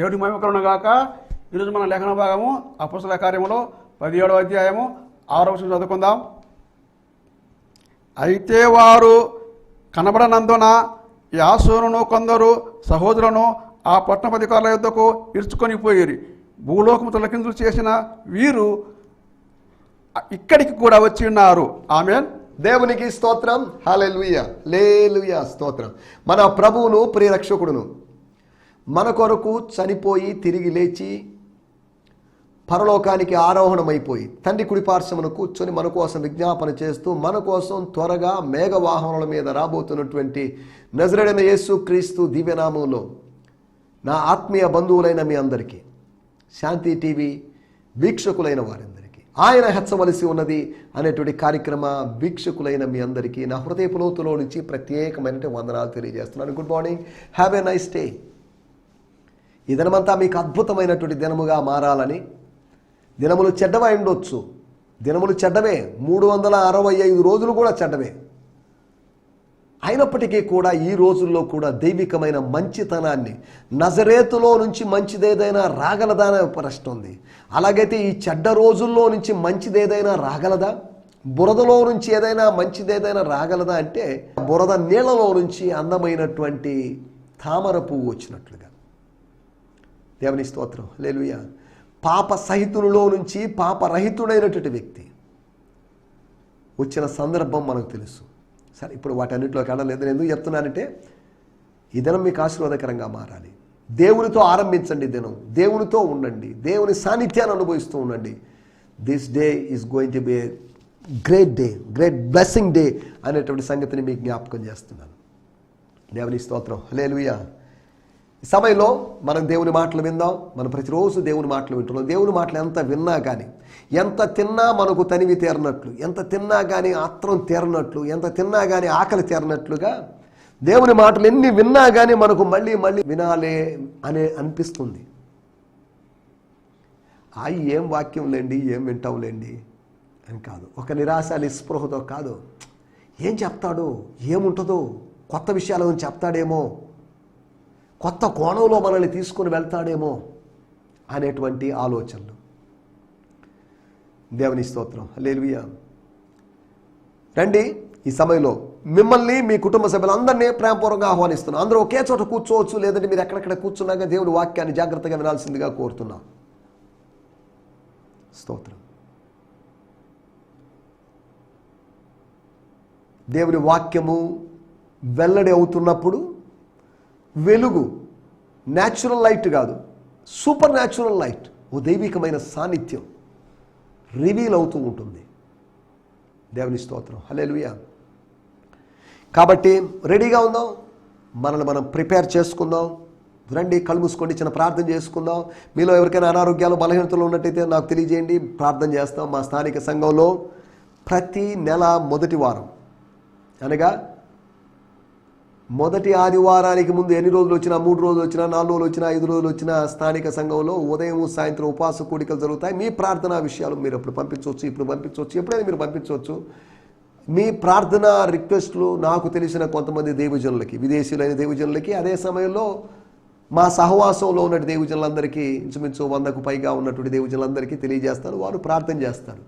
దేవుడి మహిమకరణ గాక. ఈరోజు మన లేఖన భాగము అపుసల కార్యములో పదిహేడవ అధ్యాయము ఆరవ వచనం చదువుకుందాం. అయితే వారు కనబడనందున యాసోనును కొందరు సహోదరులను ఆ పట్టణపధికారుల యుద్ధకు ఇరుచుకొని పోయేరు. భూలోకము తొలకిందులు చేసిన వీరు ఇక్కడికి కూడా వచ్చి ఉన్నారు. ఆమెన్. దేవునికి స్తోత్రం. హాలెలుయ లేలుయ స్తోత్రం. మన ప్రభువును ప్రియరక్షకుడును. మన కొరకు చనిపోయి తిరిగి లేచి పరలోకానికి ఆరోహణమైపోయి తండ్రి కుడిపార్శ్వమును కూర్చొని మన కోసం విజ్ఞాపన చేస్తూ మన కోసం త్వరగా మేఘవాహనముల మీద రాబోతున్నటువంటి నజరడైన యేసు క్రీస్తు దివ్యనామంలో నా ఆత్మీయ బంధువులైన మీ అందరికీ శాంతి టీవీ వీక్షకులైన వారందరికీ ఆయన హెచ్చవలసి ఉన్నది అనేటువంటి కార్యక్రమ వీక్షకులైన మీ అందరికీ నా హృదయపులోతులో నుంచి ప్రత్యేకమైనటువంటి వందనాలు తెలియజేస్తున్నాను. Good morning. Have a nice day. ఈ దినమంతా మీకు అద్భుతమైనటువంటి దినముగా మారాలని. దినములు చెడ్డవై ఉండొచ్చు. దినములు చెడ్డవే. మూడు వందల అరవై ఐదు రోజులు కూడా చెడ్డవే. అయినప్పటికీ కూడా ఈ రోజుల్లో కూడా దైవికమైన మంచితనాన్ని నజరేతులో నుంచి మంచిదేదైనా రాగలదా ప్రశ్న ఉంది. అలాగైతే ఈ చెడ్డ రోజుల్లో నుంచి మంచిదేదైనా రాగలదా? బురదలో నుంచి ఏదైనా మంచిదేదైనా రాగలదా? అంటే బురద నీళ్ళలో నుంచి అందమైనటువంటి తామర పువ్వు వచ్చినట్లుగా. దేవుని స్తోత్రం. లేలుయ పాప సహితులలో నుంచి పాపరహితుడైనటువంటి వ్యక్తి. వచ్చిన సందర్భం మనకు తెలుసు. సరే ఇప్పుడు వాటన్నిటిలోకి వెళ్ళలేదు. ఎందుకు చెప్తున్నానంటే ఈ దినం మీకు ఆశీర్వాదకరంగా మారాలి. దేవునితో ఆరంభించండి దినం. దేవునితో ఉండండి. దేవుని సాన్నిధ్యాన్ని అనుభవిస్తూ ఉండండి. This day is going to be great day great blessing day అనేటువంటి సంగతిని మీకు జ్ఞాపకం చేస్తున్నాను. దేవుని స్తోత్రం. లేలుయా సమయంలో మనం దేవుని మాటలు విందాం. మనం ప్రతిరోజు దేవుని మాటలు వింటున్నాం. దేవుని మాటలు ఎంత విన్నా కానీ ఎంత తిన్నా మనకు తనివి తీరనట్లు ఎంత తిన్నా కానీ ఆత్రం తీరనట్లు ఎంత తిన్నా కానీ ఆకలి తీరనట్లుగా దేవుని మాటలు ఎన్ని విన్నా కానీ మనకు మళ్ళీ మళ్ళీ వినాలే అనే అనిపిస్తుంది. ఆ ఏం వాక్యం లేండి ఏం వింటాంలేండి అని కాదు. ఒక నిరాశ నిస్పృహతో కాదు. ఏం చెప్తాడు ఏముంటుందో కొత్త విషయాలు చెప్తాడేమో కొత్త కోణంలో మనల్ని తీసుకుని వెళ్తాడేమో అనేటువంటి ఆలోచనలు. దేవుని స్తోత్రం. లేలుయా రండి ఈ సమయంలో మిమ్మల్ని మీ కుటుంబ సభ్యులందరినీ ప్రేమపూర్వకంగా ఆహ్వానిస్తున్నాను. అందరూ ఒకే చోట కూర్చోవచ్చు లేదంటే మీరు ఎక్కడెక్కడ కూర్చున్నాక దేవుని వాక్యాన్ని జాగ్రత్తగా వినాల్సిందిగా కోరుతున్నాం. స్తోత్రం. దేవుని వాక్యము వెల్లడి అవుతున్నప్పుడు వెలుగు న్యాచురల్ లైట్ కాదు సూపర్ న్యాచురల్ లైట్ ఓ దైవికమైన సాన్నిధ్యం రివీల్ అవుతూ ఉంటుంది. దేవుని స్తోత్రం. హలేలుయా కాబట్టి రెడీగా ఉందాం? మనల్ని మనం ప్రిపేర్ చేసుకుందాం. రండి కళ్ళు మూసుకోండి చిన్న ప్రార్థన చేసుకుందాం. మీలో ఎవరికైనా అనారోగ్యాలు బలహీనతలు ఉన్నట్టయితే నాకు తెలియజేయండి. ప్రార్థన చేస్తాం మా స్థానిక సంఘంలో ప్రతి నెల మొదటి వారం. అనగా మొదటి ఆదివారానికి ముందు ఎన్ని రోజులు వచ్చినా? మూడు రోజులు వచ్చినా? నాలుగు రోజులు వచ్చినా? ఐదు రోజులు వచ్చినా? స్థానిక సంఘంలో ఉదయం సాయంత్రం ఉపవాస కూడికలు జరుగుతాయి. మీ ప్రార్థనా విషయాలు మీరు అప్పుడు పంపించవచ్చు? ఇప్పుడు పంపించవచ్చు? ఎప్పుడైనా మీరు పంపించవచ్చు? మీ ప్రార్థన రిక్వెస్ట్లు నాకు తెలిసిన కొంతమంది దేవజనులకి విదేశీయులైన దేవజనులకి అదే సమయంలో మా సహవాసంలో ఉన్న దేవజనులందరికీ ఇంచుమించు వందకు పైగా ఉన్నటువంటి దేవజనులందరికీ తెలియజేస్తాను. వారు ప్రార్థన చేస్తారు.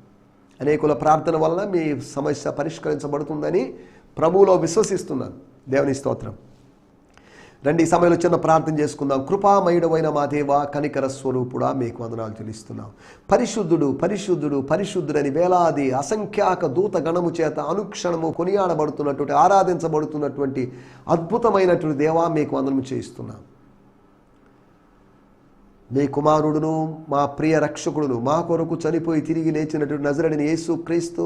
అనేకుల ప్రార్థన వలన మీ సమస్య పరిష్కరించబడుతుందని ప్రభువులో విశ్వసిస్తున్నాను. దేవుని స్తోత్రం. రండి ఈ సమయంలో చిన్న ప్రార్థన చేసుకుందాం. కృపామయుడమైన మా దేవ కనికర స్వరూపుడా మీకు వందనాలు తెలుస్తున్నాం పరిశుద్ధుడు పరిశుద్ధుడు పరిశుద్ధుడని వేలాది అసంఖ్యాక దూత గణము చేత అనుక్షణము కొనియాడబడుతున్నటువంటి ఆరాధించబడుతున్నటువంటి అద్భుతమైనటువంటి దేవా మీకు వందనము చేయిస్తున్నాం. మీ కుమారుడును మా ప్రియ రక్షకుడును మా కొరకు చనిపోయి తిరిగి లేచినటువంటి నజరడిని యేసు క్రీస్తు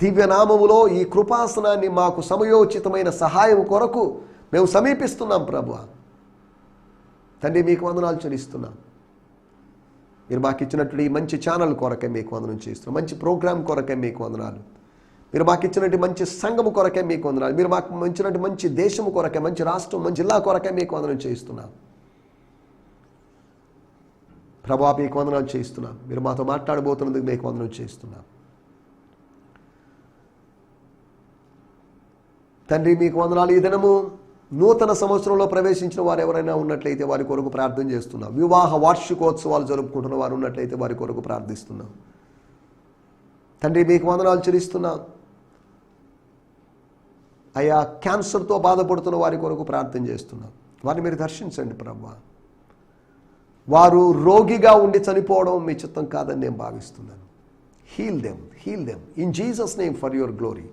దివ్యనామములో ఈ కృపాసనాన్ని మాకు సమయోచితమైన సహాయం కొరకు మేము సమీపిస్తున్నాం ప్రభు. తండ్రి మీకు వందనాలు చెల్లిస్తున్నాం. మీరు మాకు ఇచ్చినటువంటి ఈ మంచి ఛానల్ కొరకే మీకు వందనం చేస్తున్నాం. మంచి ప్రోగ్రాం కొరకే మీకు వందనాలు. మీరు మాకు ఇచ్చినట్టు మంచి సంఘము కొరకే మీకు వందనాలు. మీరు మాకు ఇచ్చినట్టు మంచి దేశము కొరకే మంచి రాష్ట్రం మంచి జిల్లా కొరకే మీకు వందనం చేస్తున్నాం. ప్రభా మీకు వందనాలు చేయిస్తున్నాం మీరు మాతో మాట్లాడబోతున్నందుకు మీకు వందనం చేయిస్తున్నాం తండ్రి మీకు వందనాలు. ఈ దినము నూతన సంవత్సరంలో ప్రవేశించిన వారు ఎవరైనా ఉన్నట్లయితే వారి కొరకు ప్రార్థన చేస్తున్నాం. వివాహ వార్షికోత్సవాలు జరుపుకుంటున్న వారు ఉన్నట్లయితే వారి కొరకు ప్రార్థిస్తున్నాం. తండ్రి మీకు వందనాలు చెల్లిస్తున్నాం. అయా క్యాన్సర్తో బాధపడుతున్న వారి కొరకు ప్రార్థన చేస్తున్నాం. వారిని మీరు దర్శించండి ప్రభా. వారు రోగిగా ఉండి చనిపోవడం మీ చిత్తం కాదని నేను భావిస్తున్నాను. Heal them heal them in Jesus name for your glory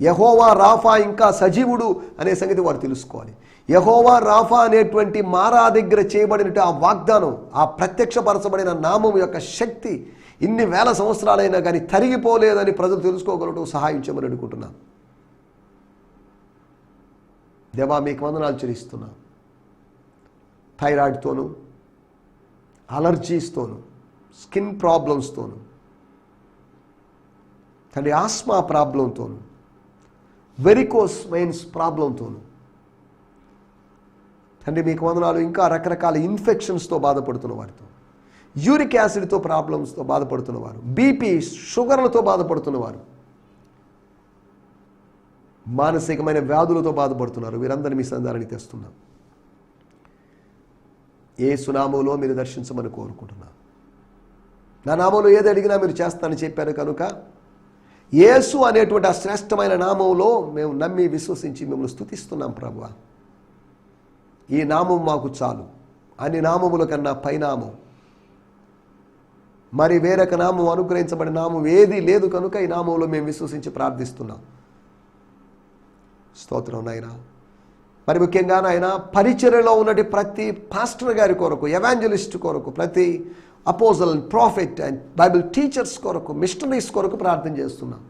Jehovah Rapha ఇంకా సజీవుడు అనే సంగతి వారు తెలుసుకోవాలి. యహోవా రాఫా అనేటువంటి మారా దగ్గర చేయబడినట్టు ఆ వాగ్దానం ఆ ప్రత్యక్షపరచబడిన నామం యొక్క శక్తి ఇన్ని వేల సంవత్సరాలైనా కానీ తరిగిపోలేదని ప్రజలు తెలుసుకోగలటం సహాయం చేయమని అనుకుంటున్నాను దేవా మీకు వందనాలు చెల్లిస్తున్నా థైరాయిడ్తోనూ అలర్జీస్తోను స్కిన్ ప్రాబ్లమ్స్తోను తండ్రి ఆస్మా ప్రాబ్లంతోను వెరికోస్ వెయిన్స్ ప్రాబ్లంతోను. తండ్రి మీకు వందనాలు ఇంకా రకరకాల ఇన్ఫెక్షన్స్తో బాధపడుతున్న వారితో యూరిక్ యాసిడ్తో ప్రాబ్లమ్స్తో బాధపడుతున్నవారు బీపీ షుగర్లతో బాధపడుతున్నవారు మానసికమైన వ్యాధులతో బాధపడుతున్నారు. వీరందరినీ మీ సంధానానికి తెస్తున్నాం. ఏ సునామంలో మీరు దర్శించమని కోరుకుంటున్నాను నా నామంలో ఏది అడిగినా మీరు చేస్తానని చెప్పారు కనుక యేసు అనేటువంటి ఆ శ్రేష్టమైన నామంలో మేము నమ్మి విశ్వసించి మిమ్మల్ని స్తుతిస్తున్నాం ప్రభు ఈ నామం మాకు చాలు. అన్ని నామముల కన్నా పైనామం. మరి వేరొక నామం అనుగ్రహించబడిన నామం ఏది లేదు కనుక ఈ నామంలో మేము విశ్వసించి ప్రార్థిస్తున్నాం. స్తోత్రం నాయనా. మరి ముఖ్యంగా ఆయన పరిచర్యలో ఉన్నటి ప్రతి పాస్టర్ గారి కొరకు ఎవాంజలిస్ట్ కొరకు ప్రతి apostle and prophet and Bible teachers కొరకు మిషనరీస్ కొరకు ప్రార్థన చేస్తున్నాం.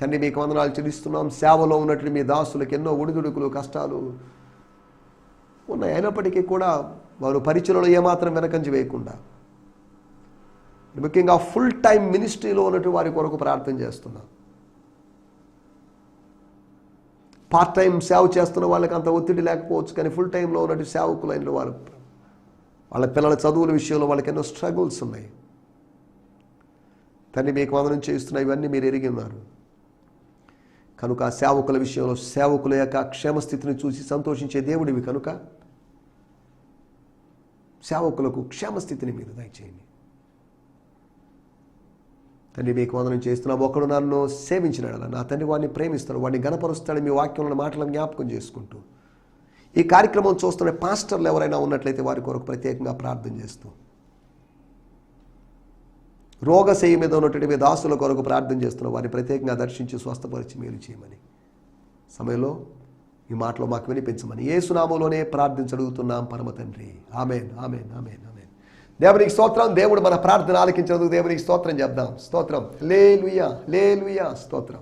తండ్రి మీకు వందనాలు చెల్లిస్తున్నాం. సేవలో ఉన్నట్లు మీ దాసులకు ఎన్నో ఒడిదుడుకులు కష్టాలు ఉన్నాయి. అయినప్పటికీ కూడా వారు పరిచయలో ఏమాత్రం వెనకంచి వేయకుండా ముఖ్యంగా ఫుల్ టైం మినిస్ట్రీలో ఉన్నట్టు వారి కొరకు ప్రార్థన చేస్తున్నాం. పార్ట్ టైం సేవ చేస్తున్న వాళ్ళకి అంత ఒత్తిడి లేకపోవచ్చు కానీ ఫుల్ టైంలో ఉన్నట్టు సేవకులైన వాళ్ళు వాళ్ళ పిల్లల చదువుల విషయంలో వాళ్ళకి ఎన్నో స్ట్రగుల్స్ ఉన్నాయి. కానీ మీకు వందనం చేస్తున్న ఇవన్నీ మీరు ఎరిగి ఉన్నారు. కనుక ఆ సేవకుల విషయంలో సేవకుల యొక్క క్షేమస్థితిని చూసి సంతోషించే దేవుడివి కనుక సేవకులకు క్షేమస్థితిని మీరు దయచేయండి. తండ్రి మీకు వందనం చేస్తున్నాం ఒకడు నన్ను సేవించినాడు నా తండ్రి వాడిని ప్రేమిస్తాడు వాడిని గణపరుస్తాడు. మీ వాక్యంలో మాటలను జ్ఞాపకం చేసుకుంటూ. ఈ కార్యక్రమం చూస్తున్న పాస్టర్లు ఎవరైనా ఉన్నట్లయితే వారి కొరకు ప్రత్యేకంగా ప్రార్థన చేస్తూ. రోగశయ్య మీద ఉన్నటువంటి మీ దాసుల కొరకు ప్రార్థన చేస్తున్నాం వారిని ప్రత్యేకంగా దర్శించి స్వస్థపరిచి మేలు చేయమని. సమయంలో ఈ మాటలో మాకు వినిపించమని. ఏ సునామంలోనే ప్రార్థించడుగుతున్నాం పరమ తండ్రి. ఆమెన్ ఆమెన్ ఆమెన్ దేవునికి స్తోత్రం దేవుడు మన ప్రార్థన ఆలకించినందుకు దేవునికి స్తోత్రం చెప్దాం. స్తోత్రం. లేలుయా లేలుయా స్తోత్రం.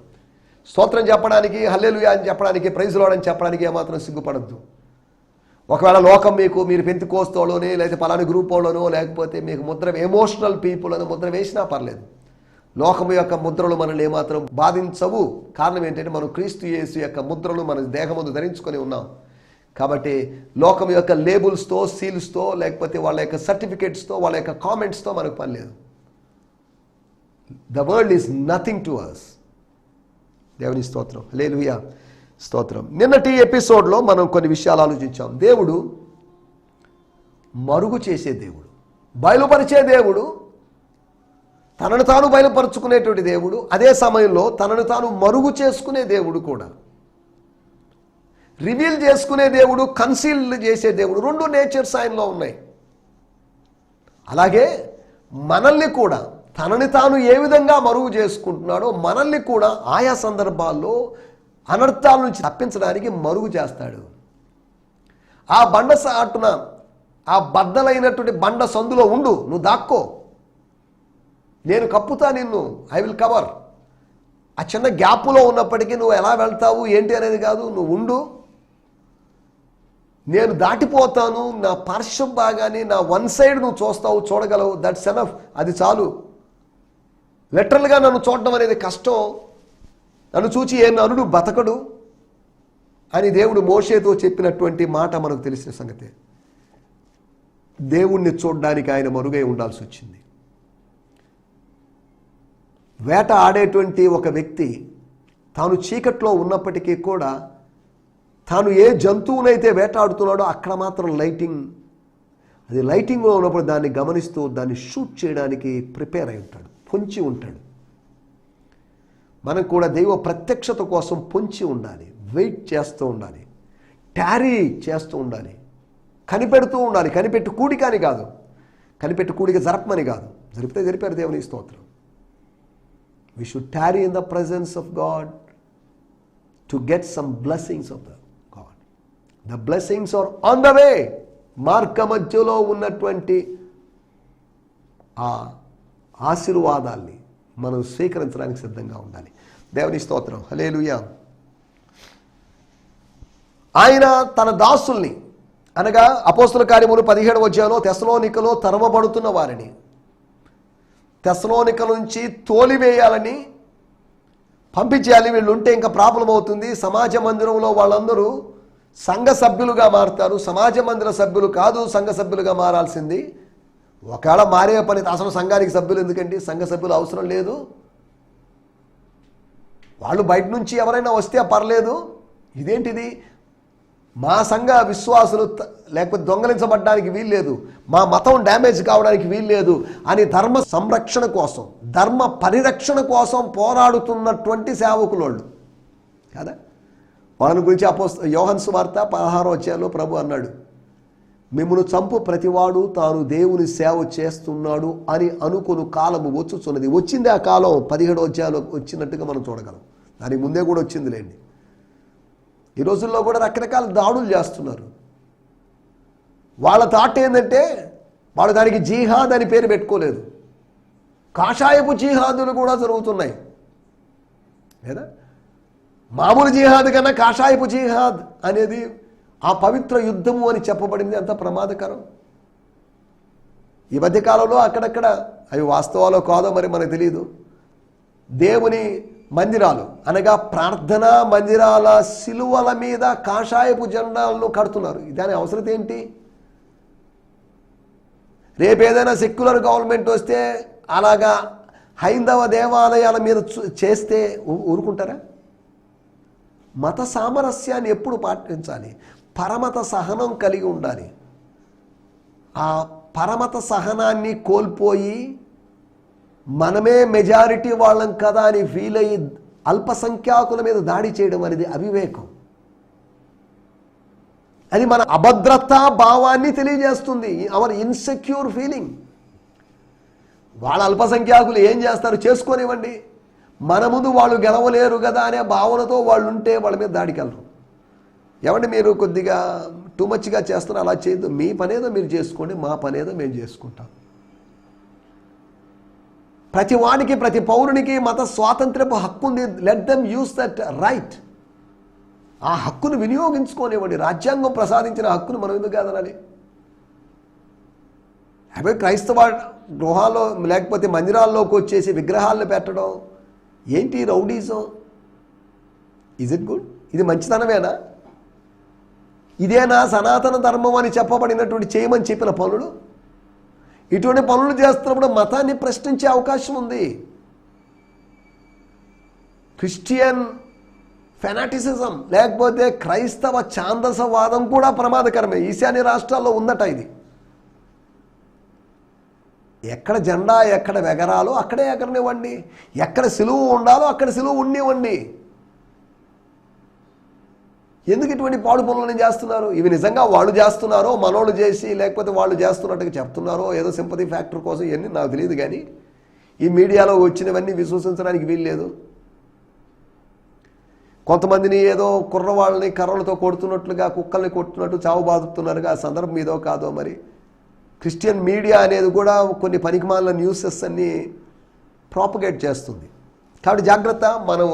స్తోత్రం చెప్పడానికి హల్లేలుయా అని చెప్పడానికి ప్రైజులోడ్ అని చెప్పడానికి ఏమాత్రం సిగ్గుపడద్దు. ఒకవేళ లోకం మీకు మీరు పెంతుకోస్తోలోనే లేకపోతే పలాని గ్రూప్ లేకపోతే మీకు ముద్ర ఎమోషనల్ పీపుల్ అని ముద్ర వేసినా పర్లేదు. లోకము యొక్క ముద్రలు మనల్ని ఏమాత్రం బాధించవు. కారణం ఏంటంటే మనం క్రీస్తు యేసు యొక్క ముద్రలు మన దేహముందు ధరించుకొని ఉన్నాం. కాబట్టి లోకం యొక్క లేబుల్స్తో సీల్స్తో లేకపోతే వాళ్ళ యొక్క సర్టిఫికేట్స్తో వాళ్ళ యొక్క కామెంట్స్తో మనకు పని లేదు. The world is nothing to us దేవుని స్తోత్రం. లేలుయా స్తోత్రం. నిన్నటి ఎపిసోడ్లో మనం కొన్ని విషయాలు ఆలోచించాం. దేవుడు మరుగు చేసే దేవుడు. బయలుపరిచే దేవుడు తనను తాను బయలుపరుచుకునేటువంటి దేవుడు అదే సమయంలో తనను తాను మరుగు చేసుకునే దేవుడు కూడా. రివీల్ చేసుకునే దేవుడు కన్సీల్ చేసే దేవుడు రెండు నేచర్స్ ఆయనలో ఉన్నాయి. అలాగే మనల్ని కూడా తనని తాను ఏ విధంగా మరుగు చేసుకుంటున్నాడో మనల్ని కూడా ఆయా సందర్భాల్లో అనర్థాల నుంచి తప్పించడానికి మరుగు చేస్తాడు. ఆ బండ సాటున ఆ బద్దలైనటువంటి బండ సందులో ఉండు నువ్వు దాక్కో. నేను కప్పుతా నిన్ను ఐ విల్ కవర్. ఆ చిన్న గ్యాప్లో ఉన్నప్పటికీ నువ్వు ఎలా వెళ్తావు ఏంటి అనేది కాదు నువ్వు ఉండు. నేను దాటిపోతాను నా పార్శ్వం బాగానే నా వన్ సైడ్ నువ్వు చూస్తావు చూడగలవు. దట్స్ ఎనఫ్ అది చాలు. లిటరల్గా నన్ను చూడడం అనేది కష్టం. నన్ను చూచి ఏ నరుడు బతకడు అని దేవుడు మోషేతో చెప్పినటువంటి మాట మనకు తెలిసిన సంగతే. దేవుణ్ణి చూడడానికి ఆయన మరుగై ఉండాల్సి వచ్చింది. వేట ఆడేటువంటి ఒక వ్యక్తి తాను చీకట్లో ఉన్నప్పటికీ కూడా తాను ఏ జంతువునైతే వేటాడుతున్నాడో అక్కడ మాత్రం లైటింగ్. అది లైటింగ్లో ఉన్నప్పుడు దాన్ని గమనిస్తూ దాన్ని షూట్ చేయడానికి ప్రిపేర్ అయి ఉంటాడు పొంచి ఉంటాడు. మనం కూడా దైవ ప్రత్యక్షత కోసం పొంచి ఉండాలి వెయిట్ చేస్తూ ఉండాలి టారీ చేస్తూ ఉండాలి. కనిపెడుతూ ఉండాలి కనిపెట్టు కూడిక అని కాదు. కనిపెట్టు కూడిక జరపమని కాదు. జరిపితే జరిపారు దేవుని స్తోత్రం. We should tarry in the presence of God to get some blessings of the the blessings are on the way మార్గ మధ్యలో ఉన్నటువంటి ఆ ఆశీర్వాదాల్ని మనం స్వీకరించడానికి సిద్ధంగా ఉండాలి. దేవుని స్తోత్రం. హలేలుయా ఆయన తన దాసుల్ని అనగా అపోస్తుల కార్యములు పదిహేడు వచ్చాలో తెసలోనికలో తరమబడుతున్న వారిని తెసలోనిక నుంచి తోలివేయాలని పంపించేయాలి. వీళ్ళు ఉంటే ఇంకా ప్రాబ్లం అవుతుంది సమాజ మందిరంలో వాళ్ళందరూ సంఘ సభ్యులుగా మారుతారు సమాజ మందిర సభ్యులు కాదు సంఘ సభ్యులుగా మారాల్సింది. ఒకవేళ మారే పని అసలు సంఘానికి సభ్యులు ఎందుకండి? సంఘ సభ్యులు అవసరం లేదు. వాళ్ళు బయట నుంచి ఎవరైనా వస్తే పర్లేదు. ఇదేంటిది? మా సంఘ విశ్వాసులు లేకపోతే దొంగలించబడడానికి వీల్లేదు. మా మతం డ్యామేజ్ కావడానికి వీల్లేదు అని ధర్మ సంరక్షణ కోసం ధర్మ పరిరక్షణ కోసం పోరాడుతున్నటువంటి సేవకులు వాళ్ళు కదా? వాళ్ళని గురించి అపోస్ యోహన్ సువార్త పదహారో వచ్చాలో ప్రభు అన్నాడు మిమ్మల్ని చంపు ప్రతివాడు తాను దేవుని సేవ చేస్తున్నాడు అని అనుకుని కాలము వచ్చుచున్నది. వచ్చింది ఆ కాలం పదిహేడు వచ్చాలో వచ్చినట్టుగా మనం చూడగలం. దానికి ముందే కూడా వచ్చింది లేండి. ఈ రోజుల్లో కూడా రకరకాల దాడులు చేస్తున్నారు. వాళ్ళ థాట్ ఏంటంటే వాళ్ళు దానికి జీహాద్ అని పేరు పెట్టుకోలేదు. కాషాయపు జీహాదులు కూడా జరుగుతున్నాయి. లేదా? మామూలు జిహాద్ కన్నా కాషాయపు జిహాద్ అనేది ఆ పవిత్ర యుద్ధము అని చెప్పబడింది అంత ప్రమాదకరం. ఈ మధ్యకాలంలో అక్కడక్కడ అవి వాస్తవాలో కాదో మరి మనకు తెలియదు దేవుని మందిరాలు అనగా ప్రార్థనా మందిరాల సిలువల మీద కాషాయపు జెండాలను కడుతున్నారు. దాని అవసరం ఏంటి? రేపు ఏదైనా సెక్యులర్ గవర్నమెంట్ వస్తే అలాగా హైందవ దేవాలయాల మీద చేస్తే ఊ- ఊరుకుంటారా? మత సామరస్యాన్ని ఎప్పుడు పాటించాలి? పరమత సహనం కలిగి ఉండాలి. ఆ పరమత సహనాన్ని కోల్పోయి మనమే మెజారిటీ వాళ్ళం కదా అని ఫీల్ అయ్యి అల్పసంఖ్యాకుల మీద దాడి చేయడం అనేది అవివేకం. అది మన అభద్రతా భావాన్ని తెలియజేస్తుంది. అవర్ ఇన్సెక్యూర్ ఫీలింగ్ వాళ్ళ అల్పసంఖ్యాకులు ఏం చేస్తారు? చేసుకోనివ్వండి. మన ముందు వాళ్ళు గెలవలేరు కదా అనే భావనతో వాళ్ళు ఉంటే వాళ్ళ మీద దాడికి వెళ్ళరు ఏమంటే మీరు కొద్దిగా టూ మచ్గా చేస్తున్నారు అలా చేయొద్దు. మీ పనేదో మీరు చేసుకోండి మా పనేదో మేము చేసుకుంటాం. ప్రతి వాడికి ప్రతి పౌరునికి మత స్వాతంత్రపు హక్కు ఉంది. Let them use that right ఆ హక్కును వినియోగించుకోనివ్వండి. రాజ్యాంగం ప్రసాదించిన హక్కును మనం ఎందుకు కాదనాలి? అవి క్రైస్తవ గృహాల్లో లేకపోతే మందిరాల్లోకి వచ్చేసి విగ్రహాలను పెట్టడం ఏంటి రౌడీజం? ఇజ్ ఇట్ గుడ్ ఇది మంచితనమేనా? ఇదేనా సనాతన ధర్మం అని చెప్పబడినటువంటి చేయమని చెప్పిన పనులు ఇటువంటి పనులు చేస్తున్నప్పుడు మతాన్ని ప్రశ్నించే అవకాశం ఉంది. క్రిస్టియన్ ఫెనాటిసిజం లేకపోతే క్రైస్తవ ఛాందసవాదం కూడా ప్రమాదకరమే. ఈశాన్య రాష్ట్రాల్లో ఉందట ఇది. ఎక్కడ జెండా ఎక్కడ వెగరాలో అక్కడే ఎగరనివ్వండి. ఎక్కడ సిలువు ఉండాలో అక్కడ సిలువు ఉండివ్వండి ఎందుకు ఇటువంటి పాడు పనులను చేస్తున్నారు? ఇవి నిజంగా వాళ్ళు చేస్తున్నారో మనోళ్ళు చేసి లేకపోతే వాళ్ళు చేస్తున్నట్టుగా చెప్తున్నారో ఏదో సింపతి ఫ్యాక్టర్ కోసం ఇవన్నీ నాకు తెలియదు కానీ ఈ మీడియాలో వచ్చినవన్నీ విశ్వసించడానికి వీల్లేదు. కొంతమందిని ఏదో కుర్రవాళ్ళని కర్రలతో కొడుతున్నట్లుగా కుక్కల్ని కొడుతున్నట్టు చావు బాధుతున్నారుగా ఆ సందర్భం మీదో కాదో మరి. క్రిస్టియన్ మీడియా అనేది కూడా కొన్ని పనికిమాలిన న్యూసెస్ అన్ని ప్రాపగేట్ చేస్తుంది. కాబట్టి జాగ్రత్త మనం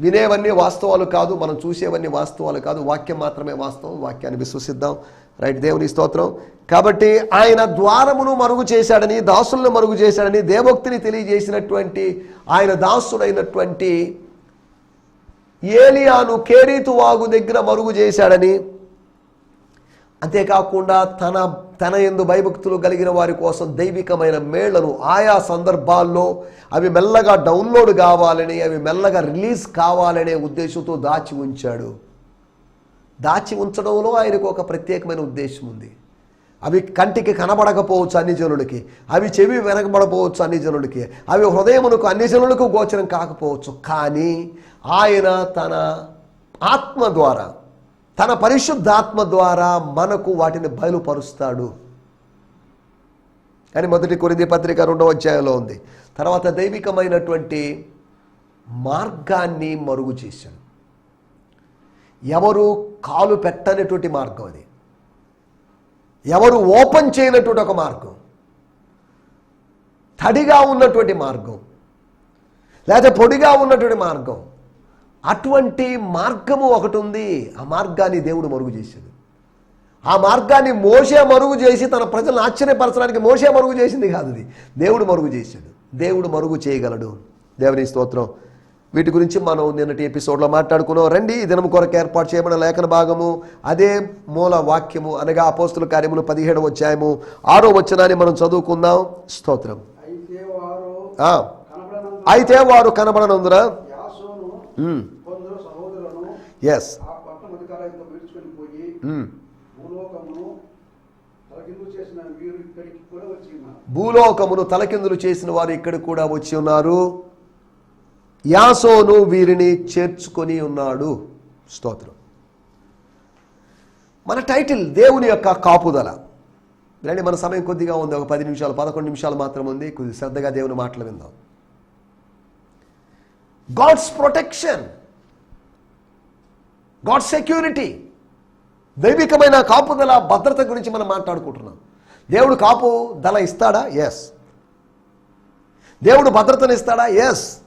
వినేవన్నీ వాస్తవాలు కాదు మనం చూసేవన్నీ వాస్తవాలు కాదు వాక్యం మాత్రమే వాస్తవం వాక్యాన్ని విశ్వసిద్దాం. రైట్ దేవుని స్తోత్రం. కాబట్టి ఆయన ద్వారమును మరుగు చేశాడని దాసులను మరుగు చేశాడని దేవోక్తిని తెలియజేసినటువంటి ఆయన దాసుడైనటువంటి ఏలియాను కేరీతు వాగు దగ్గర మరుగు చేశాడని అంతేకాకుండా తన తన ఎందు భయభక్తులు కలిగిన వారి కోసం దైవికమైన మేళ్ళను ఆయా సందర్భాల్లో అవి మెల్లగా డౌన్లోడ్ కావాలని అవి మెల్లగా రిలీజ్ కావాలనే ఉద్దేశంతో దాచి ఉంచాడు. దాచి ఉంచడంలో ఆయనకు ఒక ప్రత్యేకమైన ఉద్దేశం ఉంది. అవి కంటికి కనబడకపోవచ్చు అన్ని జనులకి అవి చెవి వెనకబడపోవచ్చు అన్ని జనులకి అవి హృదయమునకు అన్ని జనులకు గోచరం కాకపోవచ్చు. కానీ ఆయన తన ఆత్మ ద్వారా తన పరిశుద్ధాత్మ ద్వారా మనకు వాటిని బయలుపరుస్తాడు. అని మొదటి కొరింది పత్రిక రెండవ అధ్యాయంలో ఉంది. తర్వాత దైవికమైనటువంటి మార్గాన్ని మరుగు చేశాడు. ఎవరు కాలు పెట్టనటువంటి మార్గం అది. ఎవరు ఓపెన్ చేయనటువంటి ఒక మార్గం. తడిగా ఉన్నటువంటి మార్గం. లేదా పొడిగా ఉన్నటువంటి మార్గం. అటువంటి మార్గము ఒకటి ఉంది. ఆ మార్గాన్ని దేవుడు మరుగు చేశాడు. ఆ మార్గాన్ని మోసే మరుగు చేసి తన ప్రజలను ఆశ్చర్యపరచడానికి మోసే మరుగు చేసింది కాదు అది. దేవుడు మరుగు చేశాడు. దేవుడు మరుగు చేయగలడు. దేవుని స్తోత్రం. వీటి గురించి మనం నిన్నటి ఎపిసోడ్లో మాట్లాడుకున్నాం. రండి ఈ దినం కొరకు ఏర్పాటు చేయబడిన లేఖన భాగము అదే మూల వాక్యము అనగా అపోస్తుల కార్యములు పదిహేడవ అధ్యాయము ఆరో వచనాన్ని మనం చదువుకుందాం. స్తోత్రం. అయితే వారు కనబడనందున ఎస్ విడుచుకొని పోయి భూలోకమును తలకిందులు చేసిన వారు ఇక్కడ కూడా వచ్చి ఉన్నారు. యాసోను వీరిని చేర్చుకొని ఉన్నాడు. స్తోత్రం. మన టైటిల్ దేవుని యొక్క కాపుదల. రండి మన సమయం కొద్దిగా ఉంది. ఒక పది నిమిషాలు పదకొండు నిమిషాలు మాత్రం ఉంది. కొద్ది శ్రద్ధగా దేవుని మాటలు విందాం. గాడ్స్ ప్రొటెక్షన్ గాడ్ సెక్యూరిటీ దైవికమైన కాపుదల భద్రత గురించి మనం మాట్లాడుకుంటున్నాం. దేవుడు కాపు దళ ఇస్తాడా? ఎస్ దేవుడు భద్రతను ఇస్తాడా? ఎస్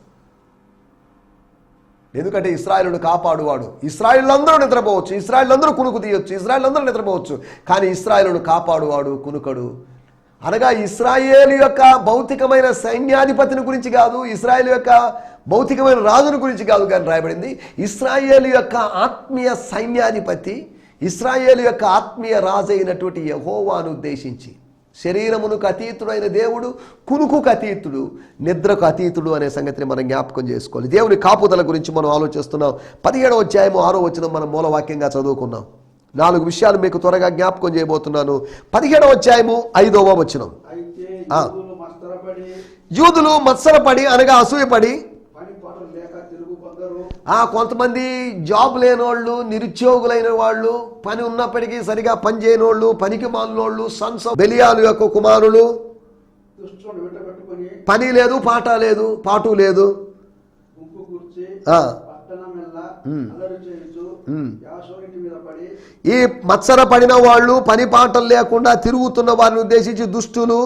ఎందుకంటే ఇస్రాయలుడు కాపాడువాడు. ఇస్రాయిలందరూ నిద్రపోవచ్చు. ఇస్రాయిల్ కునుకు తీయొచ్చు. ఇస్రాయిలందరూ నిద్రపోవచ్చు. కానీ ఇస్రాయలుడు కాపాడువాడు కునుకడు అనగా ఇస్రాయేల్ యొక్క భౌతికమైన సైన్యాధిపతిని గురించి కాదు ఇస్రాయేల్ యొక్క భౌతికమైన రాజుని గురించి కాదు కానీ రాయబడింది. ఇస్రాయేల్ యొక్క ఆత్మీయ సైన్యాధిపతి ఇస్రాయేల్ యొక్క ఆత్మీయ రాజు అయినటువంటి యహోవాను ఉద్దేశించి. శరీరమునకు అతీతుడైన దేవుడు కునుకుకు అతీతుడు నిద్రకు అతీతుడు అనే సంగతిని మనం జ్ఞాపకం చేసుకోవాలి. దేవుని కాపుదల గురించి మనం ఆలోచిస్తున్నాం. పదిహేడవ అధ్యాయము ఆరో వచ్చిన మనం మూలవాక్యంగా చదువుకున్నాం. నాలుగు విషయాలు మీకు త్వరగా జ్ఞాపకం చేయబోతున్నాను. పదిహేడవ అధ్యాయము ఐదవ వచనం. ఆ. యూదులు మత్సరపడి అనగా అసూయపడి కొంతమంది జాబ్ లేనోళ్ళు నిరుద్యోగులైన వాళ్ళు పని ఉన్నప్పటికీ సరిగా పని చేయనోళ్ళు పనికి మాలినోళ్ళు సన్స్ బెలియాలు యొక్క కుమారులు. పని లేదు పాట లేదు పాటు లేదు. ఈ మత్సర పడిన వాళ్ళు పని పాటలు లేకుండా తిరుగుతున్న వారిని ఉద్దేశించి దుష్టులు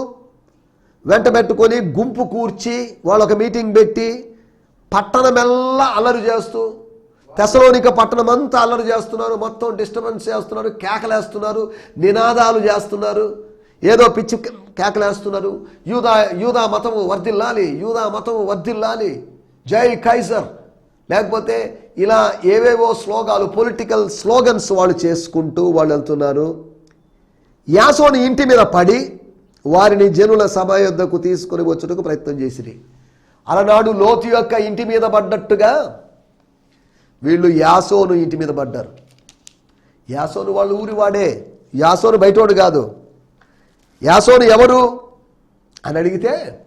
వెంట పెట్టుకొని గుంపు కూర్చి వాళ్ళొక మీటింగ్ పెట్టి పట్టణమెల్లా అల్లరి చేస్తూ తెసలోనిక పట్టణం అంతా అల్లరి చేస్తున్నారు మొత్తం డిస్టర్బెన్స్ చేస్తున్నారు కేకలేస్తున్నారు నినాదాలు చేస్తున్నారు ఏదో పిచ్చి కేకలేస్తున్నారు. యూదా యూదా మతము వర్ధిల్లాలి యూదా మతము వర్ధిల్లాలి. జై కైజర్ లేకపోతే ఇలా ఏవేవో స్లోగాలు పొలిటికల్ స్లోగన్స్ వాళ్ళు చేసుకుంటూ వాళ్ళు వెళ్తున్నారు. యాసోని ఇంటి మీద పడి వారిని జనుల సభ యొద్దకు తీసుకుని వచ్చుటకు ప్రయత్నం చేసిరి. అలనాడు లోతు యొక్క ఇంటి మీద పడ్డట్టుగా వీళ్ళు యాసోను ఇంటి మీద పడ్డారు. యాసోను వాళ్ళు ఊరి వాడే. యాసోను బయటోడు కాదు. యాసోను ఎవరు? అని అడిగితే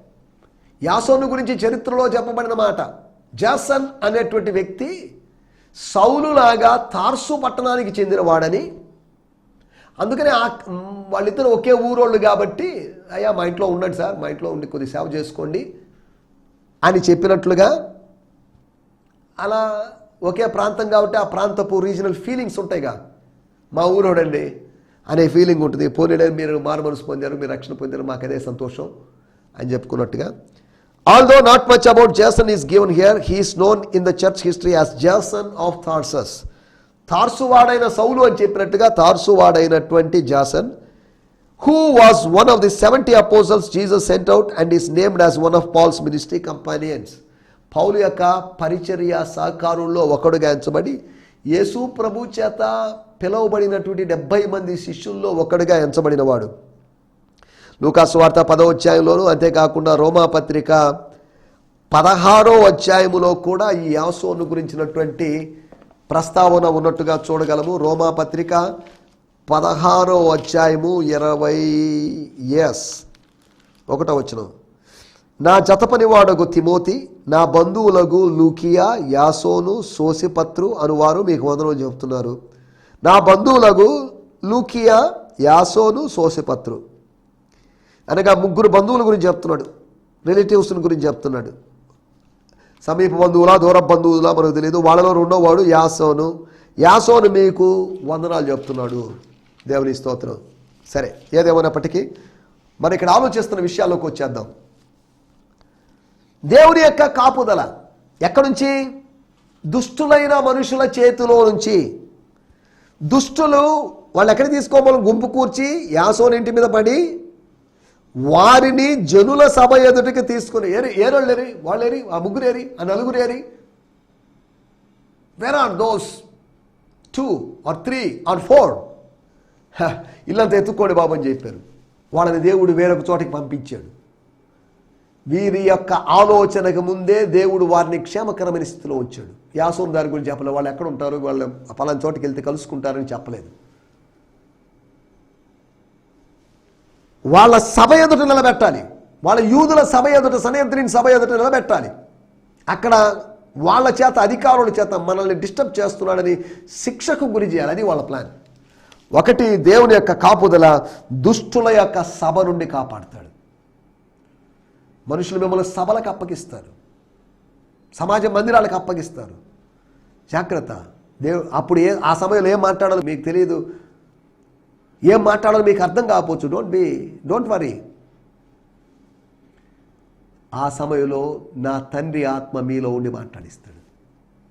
యాసోను గురించి చరిత్రలో చెప్పబడిన మాట. జాసన్ అనేటువంటి వ్యక్తి సౌలులాగా తార్సు పట్టణానికి చెందినవాడని. అందుకనే ఆ వాళ్ళిద్దరు ఒకే ఊరోళ్ళు కాబట్టి అయ్యా మా ఇంట్లో ఉండండి సార్ మా ఇంట్లో ఉండి కొద్ది సేవ చేసుకోండి అని చెప్పినట్లుగా అలా ఒకే ప్రాంతం కాబట్టి ఆ ప్రాంతపు రీజనల్ ఫీలింగ్స్ ఉంటాయిగా. మా ఊరోడండి అనే ఫీలింగ్ ఉంటుంది. పోలేడే మీరు మారు మనసు పొందారు మీరు రక్షణ పొందారు మాకు అదే సంతోషం అని చెప్పుకున్నట్టుగా. Although not much about Jason is given here he's known in the church history as Jason of Tarsus తార్సువాడైన సౌలు అని చెప్పినట్టుగా తార్సువాడైనటువంటి Jason who was one of the seventy apostles Jesus sent out and is named as one of Paul's ministry companions పౌలు యొక్క పరిచర్య సహకారుల్లో ఒకడుగా ఎంచబడి యేసు ప్రభు చేత పిలువబడినటువంటి డెబ్బై మంది శిష్యుల్లో ఒకడుగా ఎంచబడినవాడు. లూకాసువార్త పదో అధ్యాయంలోను అంతేకాకుండా రోమా పత్రిక పదహారో అధ్యాయములో కూడా ఈ యాసోను గురించినటువంటి ప్రస్తావన ఉన్నట్టుగా చూడగలము. రోమా పత్రిక పదహారో అధ్యాయము ఇరవై ఎస్ ఒకటో వచ్చిన నా జతపనివాడగు తిమోతి నా బంధువులగు లూకియా యాసోను సోసిపత్రు అనువారు మీకు వందనం చెబుతున్నారు. నా బంధువులగు లూకియా యాసోను సోసిపత్రు అనగా ముగ్గురు బంధువుల గురించి చెప్తున్నాడు. రిలేటివ్స్ గురించి చెప్తున్నాడు. సమీప బంధువులా దూర బంధువులా మనకు తెలియదు. వాళ్ళలో రెండోవాడు యాసోను. యాసోను మీకు వందనాలు చెప్తున్నాడు. దేవుని స్తోత్రం. సరే ఏదేమైనప్పటికీ మన ఇక్కడ ఆలోచిస్తున్న విషయాల్లోకి వచ్చేద్దాం. దేవుని యొక్క కాపుదల ఎక్కడి నుంచి? దుష్టులైన మనుషుల చేతిలో నుంచి. దుష్టులు వాళ్ళు ఎక్కడ తీసుకోమని గుంపు కూర్చి యాసోని ఇంటి మీద పడి వారిని జనుల సభ ఎదుటికి తీసుకుని ఏరి ఏరోళ్ళు ఏరి వాళ్ళు ఏరి ఆ ముగ్గురు ఏరి ఆ నలుగురు ఏరి. Where are those two or three or four ఇల్లంతా ఎత్తుక్కోండి బాబు అని చెప్పారు. వాళ్ళని దేవుడు వేరొక చోటికి పంపించాడు. వీరి యొక్క ఆలోచనకు ముందే దేవుడు వారిని క్షేమకరమైన స్థితిలో ఉంచాడు. యాసోన్ దారి గురించి చెప్పలేదు. వాళ్ళు ఎక్కడ ఉంటారు? వాళ్ళు పలానా చోటుకి వెళ్తే కలుసుకుంటారని చెప్పలేదు. వాళ్ళ సభ ఎదుట నిలబెట్టాలి. వాళ్ళ యూదుల సభ ఎదుట సనేంద్రిని సభ ఎదుట నిలబెట్టాలి. అక్కడ వాళ్ళ చేత అధికారుల చేత మనల్ని డిస్టర్బ్ చేస్తున్నాడని శిక్షకు గురి చేయాలని వాళ్ళ ప్లాన్. ఒకటి దేవుని యొక్క కాపుదల దుష్టుల యొక్క సభ నుండి కాపాడుతాడు. మనుషులు మిమ్మల్ని సభలకు అప్పగిస్తారు. సమాజ మందిరాలకు అప్పగిస్తారు. జాగ్రత్త. దేవు అప్పుడు ఏ ఆ సమయంలో ఏం మాట్లాడాలో మీకు తెలియదు. ఏం మాట్లాడాలో మీకు అర్థం కాకపోవచ్చు. డోంట్ బి డోంట్ వరీ ఆ సమయంలో నా తండ్రి ఆత్మ మీలో ఉండి మాట్లాడిస్తాడు.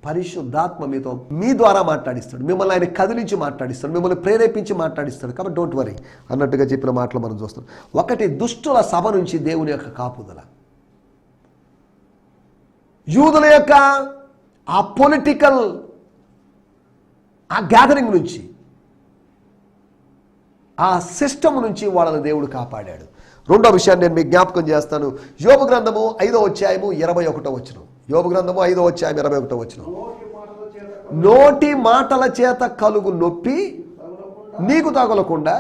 పరిశుద్ధాత్మ మీతో మీ ద్వారా మాట్లాడిస్తాడు. మిమ్మల్ని ఆయన కదిలించి మాట్లాడిస్తాడు. మిమ్మల్ని ప్రేరేపించి మాట్లాడిస్తాడు. కాబట్టి డోంట్ వరీ అన్నట్టుగా చెప్పిన మాటలు మనం చూస్తాం. ఒకటి దుష్టుల సభ నుంచి దేవుని యొక్క కాపుదల. యూదుల యొక్క ఆ పొలిటికల్ ఆ గ్యాదరింగ్ నుంచి. ఆ సిస్టమ్ నుంచి వాళ్ళని దేవుడు కాపాడాడు. రెండో విషయాన్ని నేను మీకు జ్ఞాపకం చేస్తాను. యోగ గ్రంథము ఐదో అధ్యాయము ఇరవై ఒకటో వచ్చిన యోగ గ్రంథము ఐదో అధ్యాయం ఇరవై ఒకటో వచ్చిన నోటి మాటల చేత కలుగు నొప్పి నీకు తగలకుండా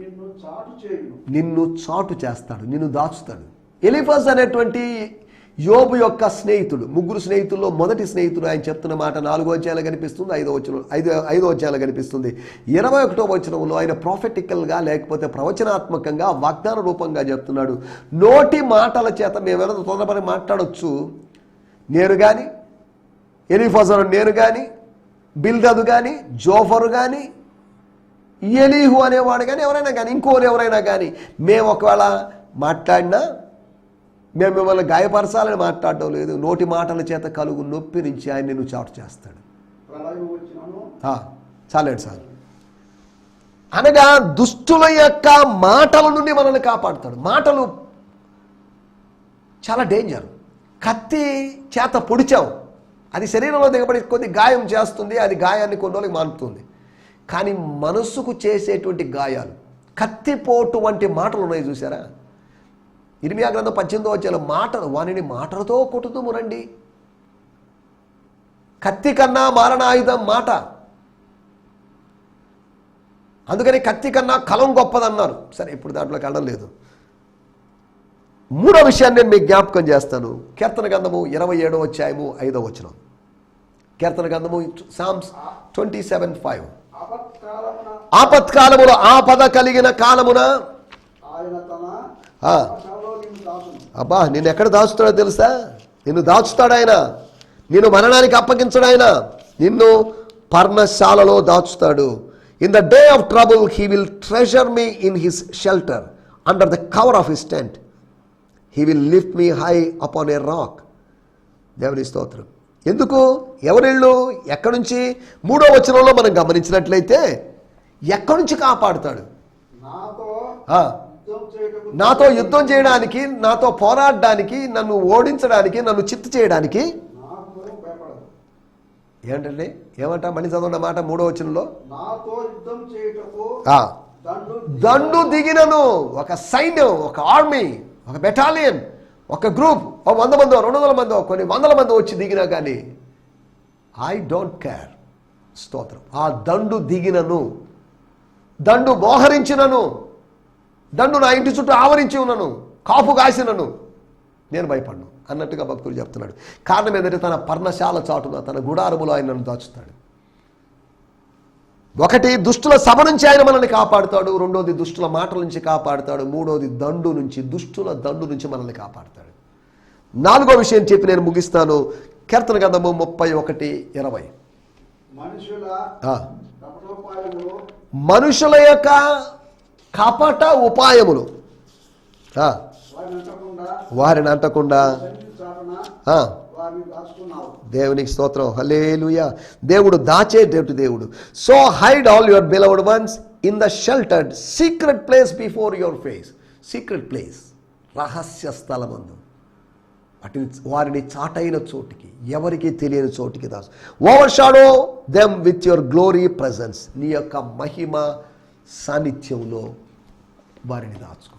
నిన్ను చాటు నిన్ను చాటు చేస్తాడు నిన్ను దాచుతాడు. ఎలిఫస్ అనేటువంటి యోబు యొక్క స్నేహితుడు ముగ్గురు స్నేహితుల్లో మొదటి స్నేహితుడు ఆయన చెప్తున్న మాట నాలుగో అధ్యాయంలో కనిపిస్తుంది ఐదో వచ్చిన ఐదో ఐదో అధ్యాయంలో కనిపిస్తుంది. ఇరవై ఒకటో వచనంలో ఆయన ప్రాఫిటికల్గా లేకపోతే ప్రవచనాత్మకంగా వాగ్దాన రూపంగా చెప్తున్నాడు. నోటి మాటల చేత మేమేమైనా తొందరపడి మాట్లాడొచ్చు? నేను కానీ ఎలిఫజరు నేను కానీ బిల్దదు కానీ జోఫరు కానీ ఎలీహు అనేవాడు కానీ ఎవరైనా కానీ ఇంకోరు ఎవరైనా కానీ మేము ఒకవేళ మాట్లాడినా మేము మిమ్మల్ని గాయపరచాలని మాట్లాడడం లేదు. నోటి మాటల చేత కలుగు నొప్పి నుంచి ఆయన నిన్ను చాటు చేస్తాడు. చాలండి సార్. అనగా దుష్టుల యొక్క మాటల నుండి మనల్ని కాపాడుతాడు. మాటలు చాలా డేంజర్ కత్తి చేత పొడిచాం అది శరీరంలో దిగబడి కొద్ది గాయం చేస్తుంది. అది గాయాన్ని కొన్ని రోజులకి మానుతుంది. కానీ మనస్సుకు చేసేటువంటి గాయాలు కత్తిపోటు వంటి మాటలు ఉన్నాయి చూసారా? ఇరిమియా గ్రంథం పద్దెనిమిదో వచ్చే మాటలు వానిని మాటలతో కొట్టుదుము రండి. కత్తి కన్నా మారణాయుధం మాట. అందుకని కత్తి కన్నా కలం గొప్పదన్నారు. సరే ఇప్పుడు దాంట్లోకి వెళ్ళడం లేదు. మూడో విషయాన్ని నేను మీకు జ్ఞాపకం చేస్తాను. కీర్తన గంధము ఇరవై ఏడో అధ్యాయము ఐదో వచనం. కీర్తన గంధము సామ్స్ ట్వంటీ సెవెన్ ఫైవ్ ఆపత్కాలములో ఆపద కలిగిన కాలమున అబ్బా నిన్ను ఎక్కడ దాచుతాడో తెలుసా? నిన్ను దాచుతాడు ఆయన. నిన్ను మరణానికి అప్పగించడు ఆయన. నిన్ను పర్ణశాలలో దాచుతాడు. In the day of trouble he will treasure me in his shelter under the cover of his tent he will lift me high upon a rock దేవుని స్తోత్రం. ఎందుకు? ఎవరిళ్ళు? ఎక్కడి నుంచి? మూడో వచనంలో మనం గమనించినట్లయితే ఎక్కడి నుంచి కాపాడుతాడు? నాతో యుద్ధం చేయడానికి నాతో పోరాడడానికి నన్ను ఓడించడానికి నన్ను చిత్తు చేయడానికి ఏంటండి? ఏమంటా? మళ్ళీ చదవండి మాట మూడో వచనంలో. దండు దిగినను. ఒక సైన్యం ఒక ఆర్మీ ఒక బెటాలియన్ ఒక గ్రూప్ ఒక వంద మందో రెండు వందల మందో కొన్ని వందల మంది వచ్చి దిగినా కానీ ఐ డోంట్ కేర్ స్తోత్రం. ఆ దండు దిగినను. దండు మోహరించినను. దండు నా ఇంటి చుట్టూ ఆవరించి ఉన్నను కాపు కాసినను. నేను భయపడ్ను అన్నట్టుగా భక్తుడు చెప్తున్నాడు. కారణం ఏంటంటే తన పర్ణశాల చాటున తన గుడారములో ఆయన నన్ను దాచుతాడు. ఒకటి దుష్టుల సభ నుంచి ఆయన మనల్ని కాపాడుతాడు. రెండోది దుష్టుల మాటల నుంచి కాపాడుతాడు. మూడోది దండు నుంచి దుష్టుల దండు నుంచి మనల్ని కాపాడుతాడు. నాలుగో విషయం చెప్పి నేను ముగిస్తాను. కీర్తన గంధము ముప్పై ఒకటి ఇరవై. మనుషుల యొక్క కపట ఉపాయములు. వారిని అంటకుండా. దేవునికి స్తోత్రం. హలేలుయ దేవుడు దాచేటట్టు దేవుడు so hide all your beloved ones in the sheltered secret place before your face secret place రహస్య స్థలమందు. వాటిని వారిని చాటైన చోటికి ఎవరికి తెలియని చోటికి Dasu overshadow them with your glory presence నీ యొక్క మహిమ సాన్నిధ్యంలో వారిని దాచుకో.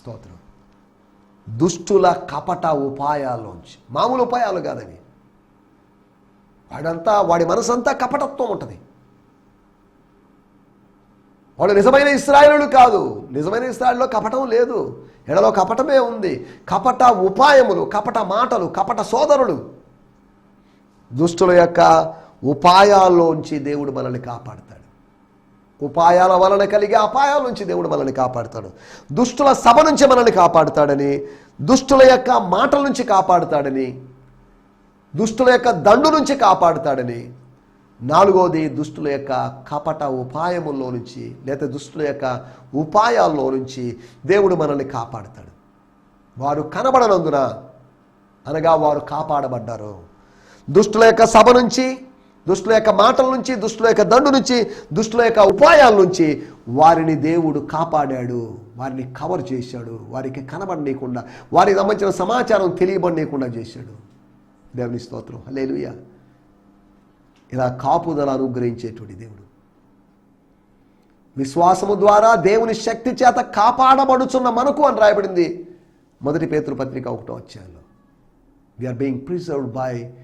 స్తోత్రం. దుష్టుల కపట ఉపాయాల్లోంచి మామూలు ఉపాయాలు కాదవి. వాడంతా వాడి మనసంతా కపటత్వం ఉంటుంది. వాడు నిజమైన ఇస్రాయలుడు కాదు. నిజమైన ఇస్రాయల్లో కపటం లేదు. ఎడలో కపటమే ఉంది. కపట ఉపాయములు కపట మాటలు కపట సోదరులు. దుష్టుల యొక్క ఉపాయాల్లోంచి దేవుడు మనల్ని కాపాడతాడు. ఉపాయాల వలన కలిగే అపాయాల నుంచి దేవుడు మనల్ని కాపాడుతాడు. దుష్టుల సభ నుంచి మనల్ని కాపాడుతాడని దుష్టుల యొక్క మాటల నుంచి కాపాడుతాడని దుష్టుల యొక్క దండు నుంచి కాపాడుతాడని నాలుగోది దుష్టుల యొక్క కపట ఉపాయముల్లో నుంచి లేదా దుష్టుల యొక్క ఉపాయాల్లో నుంచి దేవుడు మనల్ని కాపాడుతాడు. వారు కనబడనందున అనగా వారు కాపాడబడ్డారు. దుష్టుల యొక్క సభ నుంచి దుష్టుల యొక్క మాటల నుంచి దుష్టుల యొక్క దండు నుంచి దుష్టుల యొక్క ఉపాయాల నుంచి వారిని దేవుడు కాపాడాడు. వారిని కవర్ చేశాడు. వారికి కనబడనీయకుండా వారికి సంబంధించిన సమాచారం తెలియబడనీయకుండా చేశాడు. దేవుని స్తోత్రం. లేలుయ ఇలా కాపుదల అనుగ్రహించేటువంటి దేవుడు. విశ్వాసము ద్వారా దేవుని శక్తి చేత కాపాడబడుచున్న మనకు అని రాయబడింది మొదటి పేతృపత్రిక ఒకటో అధ్యాయంలో. We are being preserved by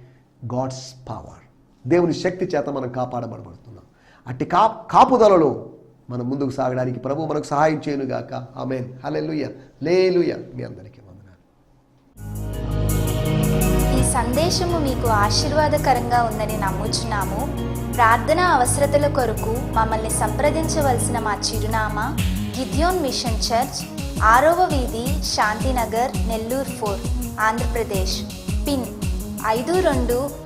God's power దేవుని శక్తి చేత మనం కాపాడబడబడుతున్నాం. అట్టి కా కాపుదలలో మనం ముందుకు సాగడానికి ప్రభు మనకు సహాయం చేయనుగాక. ఆమెన్. హలెలుయ లేలుయ. మీ అందరికీ వందనాలు. ఈ సందేశము మీకు ఆశీర్వాదకరంగా ఉందని నమ్ముచున్నాము. ప్రార్థన అవసరతల కొరకు మమ్మల్ని సంప్రదించవలసిన మా చిరునామా గిద్యోన్ మిషన్ చర్చ్ ఆరవ వీధి శాంతినగర్ నెల్లూరు ఫోర్ ఆంధ్రప్రదేశ్. పిన్ ఐదు రెండు